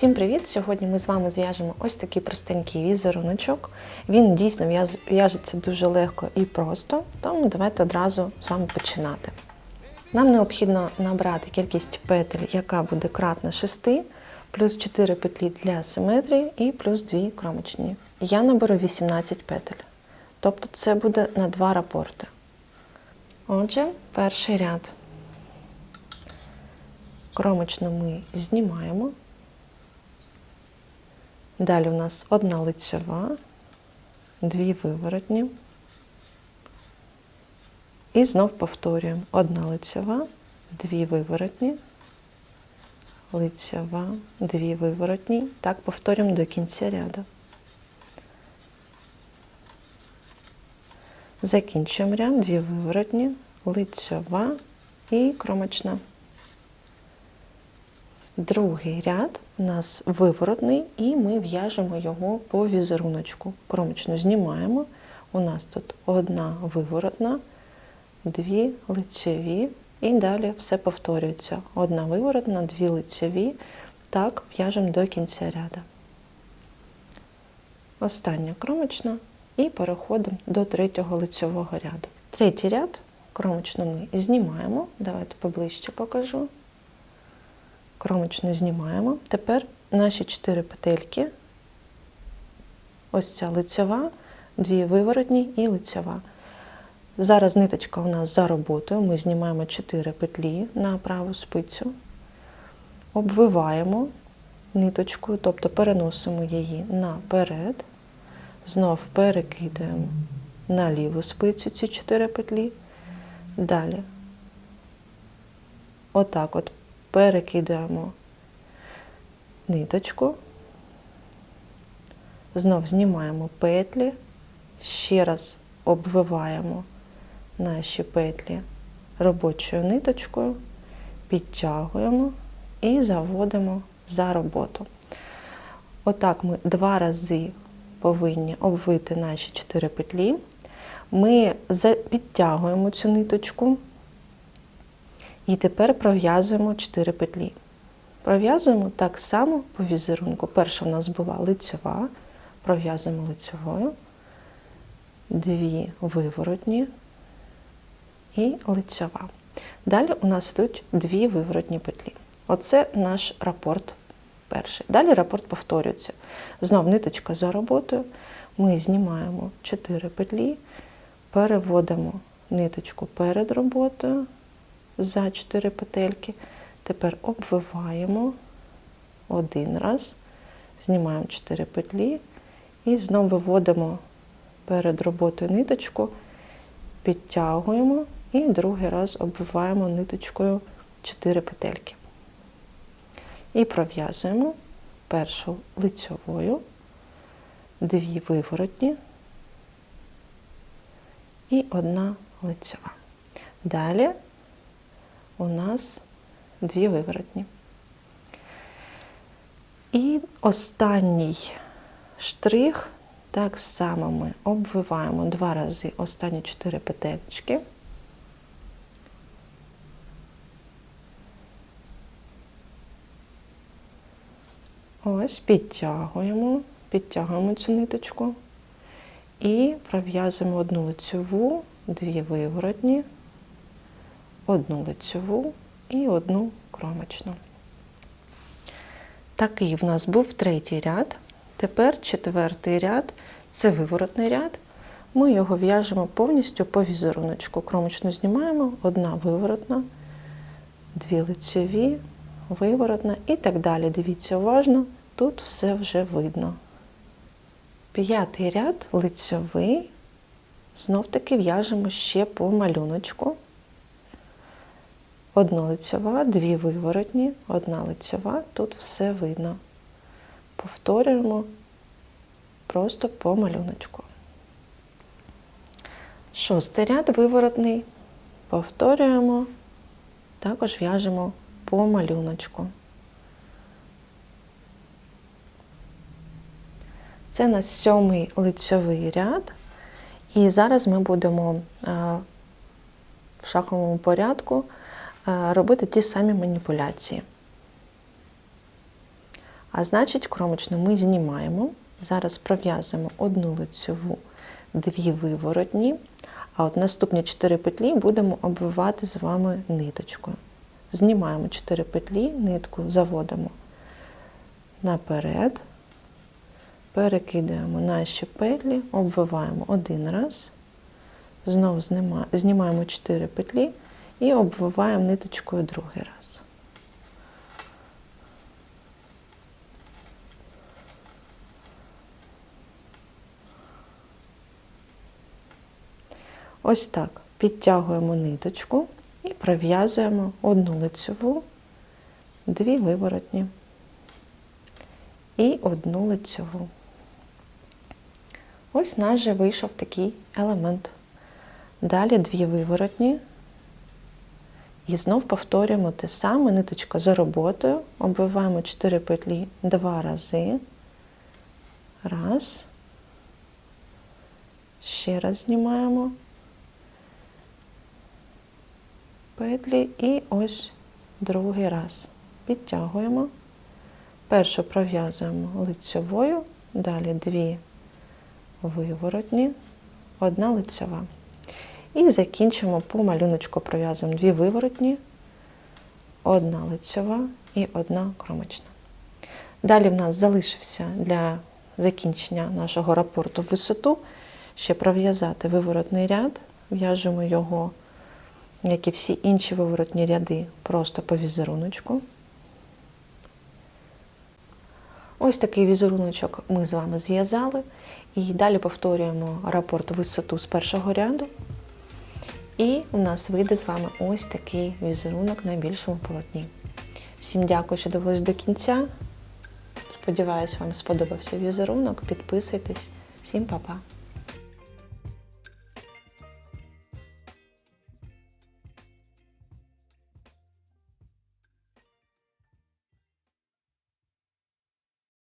Всім привіт! Сьогодні ми з вами зв'яжемо ось такий простенький візеруночок. Він дійсно в'яжеться дуже легко і просто, тому давайте одразу з вами починати. Нам необхідно набрати кількість петель, яка буде кратна 6, плюс 4 петлі для симетрії і плюс 2 кромочні. Я наберу 18 петель. Тобто це буде на 2 рапорти. Отже, перший ряд. Кромочну ми знімаємо. Далі у нас одна лицьова, дві виворотні. І знов повторюємо. Одна лицьова, дві виворотні, лицьова, дві виворотні. Так повторюємо до кінця ряду. Закінчуємо ряд, дві виворотні, лицьова і кромочна. Другий ряд у нас виворотний, і ми в'яжемо його по візеруночку. Кромочну знімаємо. У нас тут одна виворотна, дві лицеві, і далі все повторюється. Одна виворотна, дві лицеві. Так, в'яжемо до кінця ряду. Остання кромочна і переходимо до третього лицевого ряду. Третій ряд кромочну ми знімаємо. Давайте поближче покажу кромочну знімаємо. Тепер наші 4 петельки, ось ця лицьова, дві виворотні і лицьова. Зараз ниточка у нас за роботою, ми знімаємо 4 петлі на праву спицю, обвиваємо ниточкою, тобто переносимо її наперед, знов перекидаємо на ліву спицю ці 4 петлі. Далі, отак от перекидаємо ниточку, знов знімаємо петлі, ще раз обвиваємо наші петлі робочою ниточкою, підтягуємо і заводимо за роботу. Отак ми два рази повинні обвити наші 4 петлі. Ми підтягуємо цю ниточку. І тепер пров'язуємо 4 петлі. Пров'язуємо так само по візерунку. Перша у нас була лицьова, пров'язуємо лицьовою, дві виворотні і лицьова. Далі у нас йдуть дві виворотні петлі. Оце наш рапорт перший. Далі рапорт повторюється. Знов ниточка за роботою. Ми знімаємо 4 петлі, переводимо ниточку перед роботою за 4 петельки. Тепер обвиваємо один раз, знімаємо 4 петлі і знову виводимо перед роботою ниточку, підтягуємо і другий раз обвиваємо ниточкою 4 петельки. І пров'язуємо першу лицьовою, дві виворотні і одна лицьова. Далі у нас дві виворотні. І останній штрих, так само ми обвиваємо два рази останні чотири петельки. Ось, підтягуємо, підтягуємо цю ниточку і пров'язуємо одну лицьову, дві виворотні, одну лицьову і одну кромочну. Такий в нас був третій ряд. Тепер четвертий ряд це виворотний ряд. Ми його в'яжемо повністю по візеруночку. Кромочну знімаємо, одна виворотна, дві лицьові, виворотна і так далі. Дивіться уважно, тут все вже видно. П'ятий ряд лицьовий. Знов таки в'яжемо ще по малюночку. Одна лицьова, дві виворотні, одна лицьова, тут все видно. Повторюємо просто по малюночку. Шостий ряд виворотний. Повторюємо, також в'яжемо по малюночку. Це на сьомий лицьовий ряд. І зараз ми будемо в шаховому порядку робити ті самі маніпуляції. А значить, кромочну ми знімаємо. Зараз пров'язуємо одну лицьову, дві виворотні, а от наступні 4 петлі будемо обвивати з вами ниточкою. Знімаємо 4 петлі, нитку заводимо наперед, перекидаємо наші петлі, обвиваємо один раз, знову знімаємо 4 петлі і обвиваємо ниточкою другий раз. Ось так підтягуємо ниточку і пров'язуємо одну лицьову, дві виворотні і одну лицьову. Ось наш же вийшов такий елемент. Далі дві виворотні. І знов повторюємо те саме, ниточка за роботою, обвиваємо 4 петлі два рази. Раз. Ще раз знімаємо петлі і ось другий раз. Підтягуємо. Першу пров'язуємо лицьовою, далі дві виворотні, одна лицьова. І закінчимо по малюночку пров'язуємо дві виворотні, одна лицьова і одна кромочна. Далі в нас залишився для закінчення нашого рапорту висоту ще пров'язати виворотний ряд, в'яжемо його, як і всі інші виворотні ряди, просто по візеруночку. Ось такий візеруночок ми з вами зв'язали. І далі повторюємо рапорт висоту з першого ряду. І у нас вийде з вами ось такий візерунок на більшому полотні. Всім дякую, що дивились до кінця. Сподіваюсь, вам сподобався візерунок. Підписуйтесь. Всім па-па!